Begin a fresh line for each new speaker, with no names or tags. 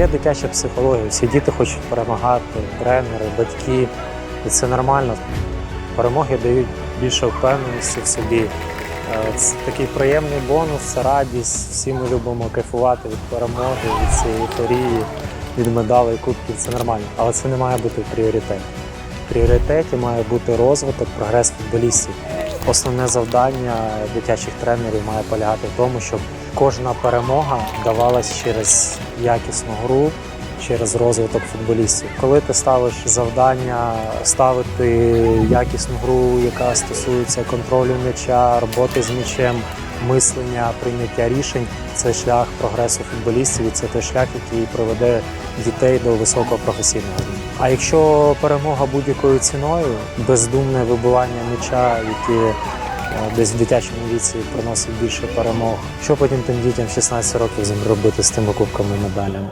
Є дитяча психологія, всі діти хочуть перемагати, тренери, батьки, і це нормально. Перемоги дають більше впевненості в собі. Е, Це такий приємний бонус, це радість. Всі ми любимо кайфувати від перемоги, від цієї ейфорії, від медалей, кубків. Це нормально, але це не має бути в пріоритеті. В пріоритеті має бути розвиток, прогрес футболістів. Основне завдання дитячих тренерів має полягати в тому, щоб кожна перемога давалась через якісну гру, через розвиток футболістів. Коли ти ставиш завдання ставити якісну гру, яка стосується контролю м'яча, роботи з м'ячем, мислення, прийняття рішень, це шлях прогресу футболістів, і це той шлях, який приведе дітей до високого професійного рівня. А якщо перемога будь-якою ціною, бездумне вибивання м'яча, яке е, десь в дитячому віці приносить більше перемог, що потім тим дітям 16 років робити з тими кубками і медалями?